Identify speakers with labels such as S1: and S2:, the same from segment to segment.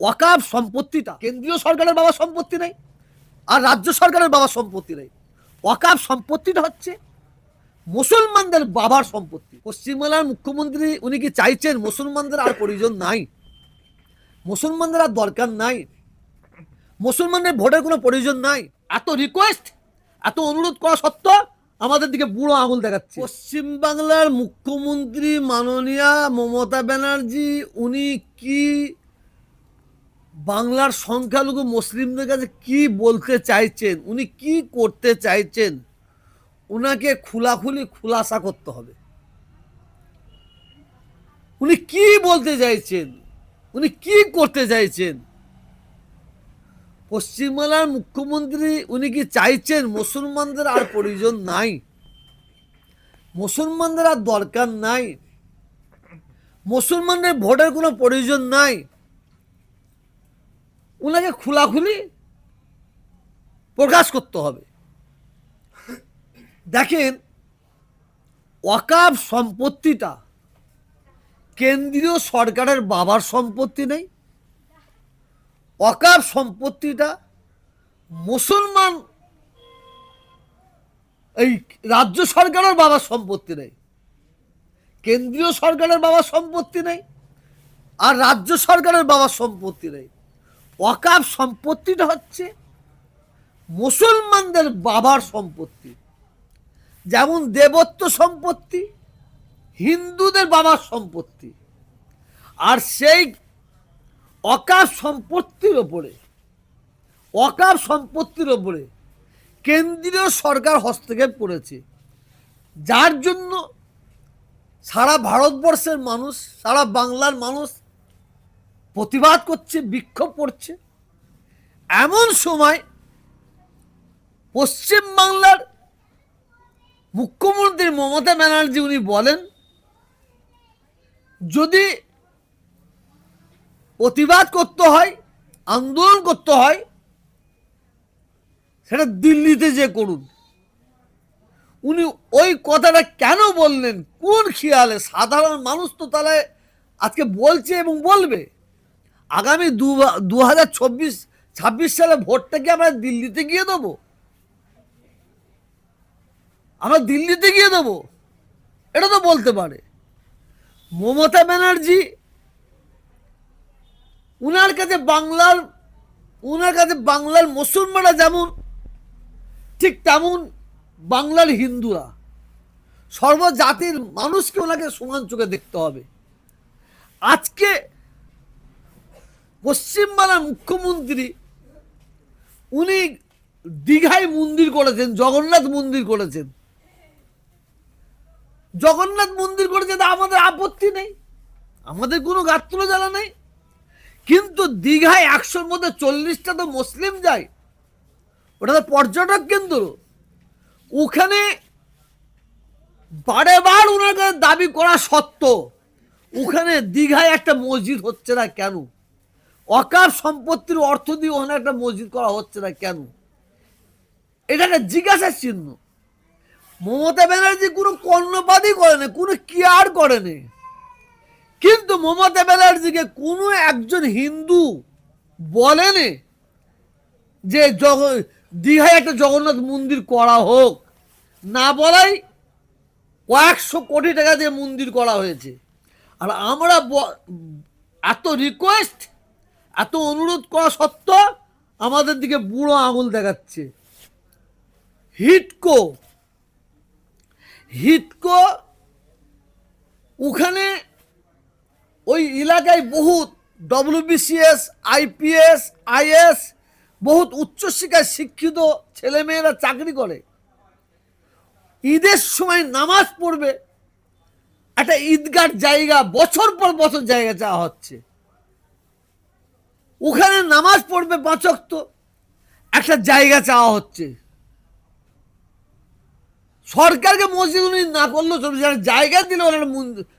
S1: ওয়াকাফ সম্পত্তিটা, কেন্দ্রীয় সরকারের বাবা সম্পত্তি নেই আর রাজ্য সরকারের বাবার সম্পত্তি নেই। ওয়াকাফ সম্পত্তিটা হচ্ছে মুসলমানদের বাবার সম্পত্তি। পশ্চিমবাংলার মুখ্যমন্ত্রী, উনি কি চাইছেন মুসলমানদের আর প্রয়োজন নাই? মুসলমানদের আর দরকার নাই। মুসলমানদের ভোটের কোনো প্রয়োজন নাই। এত রিকোয়েস্ট এত অনুরোধ করা সত্ত্বেও আমাদের দিকে বুড়ো আঙুল দেখাচ্ছে। পশ্চিমবাংলার মুখ্যমন্ত্রী মাননীয়া মমতা ব্যানার্জি, উনি কি বাংলার সংখ্যালঘু মুসলিমদের কাছে কি বলতে চাইছেন? উনি কি করতে চাইছেন? ওনাকে খোলাখুলি খুলাসা করতে হবে। উনি কি বলতে চাইছেন? উনি কি করতে চাইছেন? পশ্চিমবাংলার মুখ্যমন্ত্রী উনি কি চাইছেন? মুসলমানদের আর প্রয়োজন নাই। মুসলমানদের আর দরকার নাই। মুসলমানদের ভোটের কোনো প্রয়োজন নাই। ওনাকে খোলাখুলি প্রকাশ করতে হবে। দেখেন ওয়াকাফ সম্পত্তিটা কেন্দ্রীয় সরকারের বাবার সম্পত্তি নেই। ওয়াকাফ সম্পত্তিটা মুসলমান এই রাজ্য সরকারের বাবার সম্পত্তি নেই, কেন্দ্রীয় সরকারের বাবার সম্পত্তি নেই, আর রাজ্য সরকারের বাবার সম্পত্তি নেই। ওয়াকাফ সম্পত্তিটা হচ্ছে মুসলমানদের বাবার সম্পত্তি। যেমন দেবত্ব সম্পত্তি, হিন্দুদের বাবার সম্পত্তি। আর সেই অকাপ সম্পত্তির ওপরে অকাপ সম্পত্তির ওপরে কেন্দ্রীয় সরকার হস্তক্ষেপ করেছে। যার জন্য সারা ভারতবর্ষের মানুষ, সারা বাংলার মানুষ প্রতিবাদ করছে, বিক্ষোভ করছে। এমন সময় পশ্চিম বাংলার মুখ্যমন্ত্রী মমতা ব্যানার্জি উনি বলেন, যদি প্রতিবাদ করতে হয়, আন্দোলন করতে হয়, সেটা দিল্লিতে যে করুন। উনি ওই কথাটা কেন বললেন? কোন খেয়ালে? সাধারণ মানুষ তো তাহলে আজকে বলছে এবং বলবে। আগামী দু দু হাজার চব্বিশ, ছাব্বিশ সালে ভোটটা কি আমরা দিল্লিতে গিয়ে দেবো? আমরা দিল্লিতে গিয়ে দেবো? এটা তো বলতে পারে। মমতা ব্যানার্জি উনার কাছে বাংলার, উনার কাছে বাংলার মুসলমানরা যেমন, ঠিক তেমন বাংলার হিন্দুরা। সর্বজাতির মানুষকে ওনাকে সমান চোখে দেখতে হবে। আজকে পশ্চিমবাংলার মুখ্যমন্ত্রী, উনি দীঘায় মন্দির করেছেন, জগন্নাথ মন্দির করেছেন। জগন্নাথ মন্দির করেছে তা আমাদের আপত্তি নেই। আমাদের কোনো গাত্র জ্বালা নেই। কিন্তু দীঘায় একশোর মধ্যে চল্লিশটা তো মুসলিম যায়। ওটা তো পর্যটক কেন্দ্র। ওখানে বারে বার ওনার দাবি করা সত্ত্বেও ওখানে দীঘায় একটা মসজিদ হচ্ছে না কেন? অকার সম্পত্তির অর্থ দিয়ে ওখানে একটা মসজিদ করা হচ্ছে না কেন? এটা একটা জিজ্ঞাসার চিহ্ন। মমতা ব্যানার্জি কোনো কর্ণপাতই করেনি কোনো কেয়ার করেনি কিন্তু মমতা ব্যানার্জিকে কোনো একজন হিন্দু বলেনি যে জগ, দীঘায় একটা জগন্নাথ মন্দির করা হোক। না বলাই কয়েকশো কোটি টাকা দিয়ে মন্দির করা হয়েছে। আর আমরা এত রিকোয়েস্ট এত অনুরোধ করা সত্ত্বেও আমাদের দিকে বুড়ো আঙুল দেখাচ্ছে। হিটকো। হিটকো ওখানে ওই এলাকায় বহুত ডব্লিউবিসিএস আইপিএস আইএস বহুত উচ্চশিক্ষায় শিক্ষিত ছেলেমেয়েরা চাকরি করে। ঈদের সময় নামাজ পড়বে। একটা ঈদগার জায়গা, বছর পর বছর জায়গা চাওয়া হচ্ছে। ওখানে নামাজ পড়বে পাঁচক তো একটা জায়গা চাওয়া হচ্ছে। সরকারকে মসজিদ উনি না করলেও চলবে, যারা জায়গা দিলে ওনার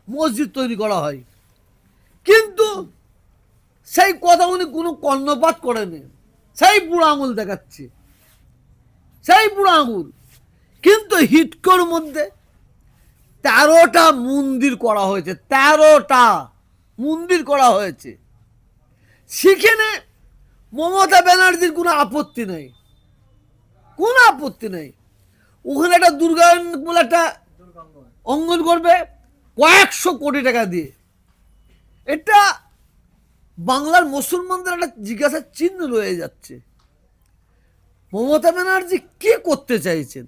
S1: মসজিদ তৈরি করা হয়। কিন্তু সেই কথা উনি কোনো কর্ণপাত করেনি। সেই বুড়ো আঙুল দেখাচ্ছে। সেই বুড়ো আঙুল। কিন্তু হিটকোর মধ্যে তেরোটা মন্দির করা হয়েছে, তেরোটা মন্দির করা হয়েছে। সেখানে মমতা ব্যানার্জির কোনো আপত্তি নেই। কোনো আপত্তি নেই। ওখানে একটা দুর্গায়ন বলে একটা অঙ্গন করবে কয়েকশো কোটি টাকা দিয়ে। এটা বাংলার মুসলমানদের একটা জিজ্ঞাসার চিহ্ন রয়ে যাচ্ছে। মমতা ব্যানার্জি কি করতে চাইছেন?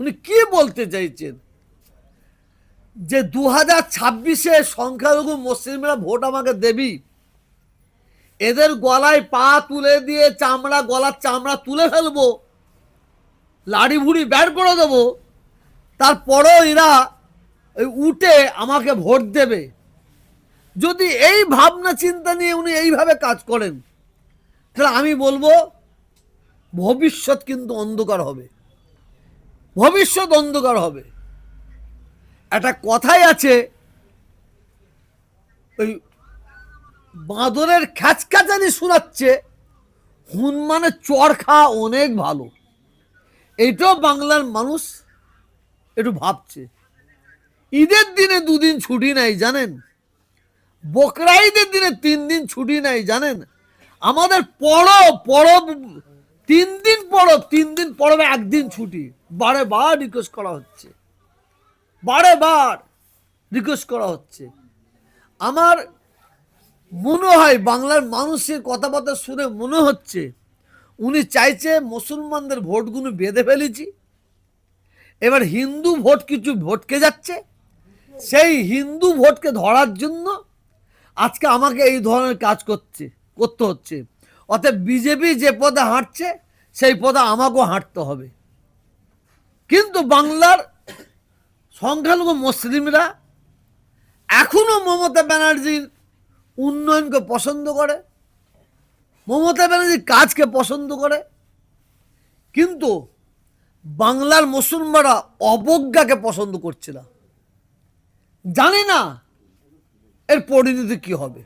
S1: উনি কি বলতে চাইছেন? যে দু হাজার ছাব্বিশে সংখ্যালঘু মুসলিমরা ভোট আমাকে দেবি এদের গলায় পা তুলে দিয়ে চামড়া, গলার চামড়া তুলে ফেলব, লাড়ি ভুড়ি বের করে দেবো, তারপরেও এরা ওই উঠে আমাকে ভোট দেবে। যদি এই ভাবনা চিন্তা নিয়ে উনি এইভাবে কাজ করেন, তাহলে আমি বলব, ভবিষ্যৎ কিন্তু অন্ধকার হবে। ভবিষ্যৎ অন্ধকার হবে। একটা কথাই আছে, ওই বাঁদরের খ্যাচখ্যাচানি শোনাচ্ছে। হনুমানের চর খাওয়া অনেক ভালো। এইটাও বাংলার মানুষ একটু ভাবছে। ঈদের দিনে দুদিন ছুটি নাই, জানেন? বকরা ঈদের দিনে তিন দিন ছুটি নাই, জানেন? আমাদের পরব পরব, তিন দিন পরব, তিন দিন পরবে একদিন ছুটি। বারে বার রিকোয়েস্ট করা হচ্ছে। বারে বার রিকোয়েস্ট করা হচ্ছে। আমার মনে হয় বাংলার মানুষের কথাবার্তা শুনে মনে হচ্ছে উনি চাইছে মুসলমানদের ভোটগুলো বেঁধে ফেলেছি। এবার হিন্দু ভোট কিছু ভটকে যাচ্ছে। সেই হিন্দু ভোটকে ধরার জন্য আজকে আমাকে এই ধরনের কাজ করছে, করতে হচ্ছে। অতএব বিজেপি যে পদে হাঁটছে, সেই পদে আমাকেও হাঁটতে হবে। কিন্তু বাংলার সংখ্যালঘু মুসলিমরা এখনও মমতা ব্যানার্জির উন্নয়নকে পছন্দ করে, মমতা ব্যানার্জি কাজকে পছন্দ করে, কিন্তু বাংলার মুসলমানরা অবজ্ঞাকে পছন্দ করছে না। জানে না এর পরিণতি কি হবে।